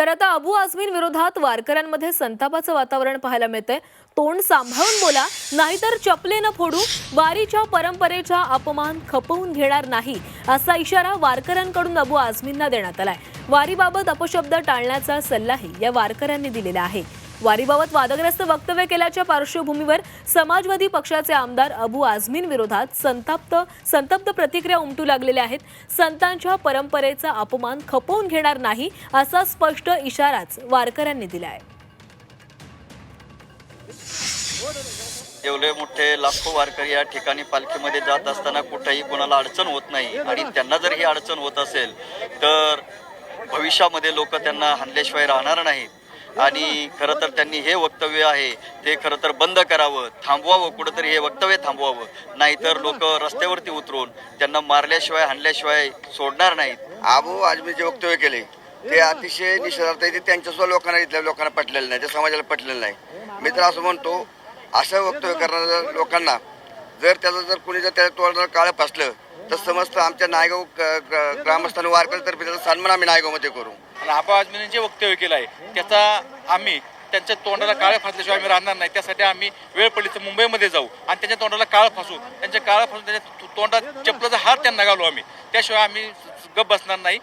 तर आता अबू आझमीन विरोधात वारकऱ्यांमध्ये संतापाचं वातावरण पाहायला मिळतंय. तोंड सांभाळून बोला नाहीतर चपलेनं फोडू वारीच्या परंपरेचा अपमान खपवून घेणार नाही असा इशारा वारकऱ्यांकडून अबू आझमींना देण्यात आलाय. वारीबाबत अपशब्द टाळण्याचा सल्लाही या वारकऱ्यांनी दिलेला आहे. वारीबाबत वादग्रस्त वक्तव्य केल्याच्या पार्श्वभूमीवर समाजवादी पक्षाचे आमदार अबू आझमीन विरोधात संताप्त संतप्त प्रतिक्रिया उमटू लागलेल्या आहेत. संतांच्या परंपरेचा अपमान खपवून घेणार नाही असा स्पष्ट इशाराच वारकऱ्यांनी दिला आहे एवढे मोठे लाखो वारकरी या ठिकाणी पालखीमध्ये जात असताना कुठेही कोणाला अडचण होत नाही आणि त्यांना जर ही अडचण होत असेल तर भविष्यामध्ये लोक त्यांना हानल्याशिवाय राहणार नाहीत. आणि खरं तर त्यांनी हे वक्तव्य आहे ते खरं तर बंद करावं थांबवावं कुठंतरी हे वक्तव्य थांबवावं. नाहीतर लोक रस्त्यावरती उतरून त्यांना मारल्याशिवाय हाणल्याशिवाय सोडणार नाहीत. आबू आजमी जे वक्तव्य केले ते अतिशय निषेधार्थ आहे ते त्यांच्यासुद्धा लोकांना इथल्या लोकांना पटलेलं नाही त्या समाजाला पटलेलं नाही. मी तर असं म्हणतो असं वक्तव्य करणाऱ्या लोकांना जर त्याचं जर कोणी जर त्याच्या तोंडाला काळं फासलं तर समजतं आमच्या नायगाव ग- वार केलं तर त्याचा सन्मान आम्ही नायगावमध्ये करू. आणि आबा आजमीने जे वक्तव्य केलं आहे त्याचा आम्ही त्यांच्या तोंडाला काळं फासल्याशिवाय आम्ही राहणार नाही. त्यासाठी आम्ही वेळ पडली तर मुंबईमध्ये जाऊ आणि त्यांच्या तोंडाला काळं फासू. त्यांच्या काळं फासून त्यांच्या तोंडात चपलाचा हार त्यांना घालू आम्ही. त्याशिवाय आम्ही गप बसणार नाही.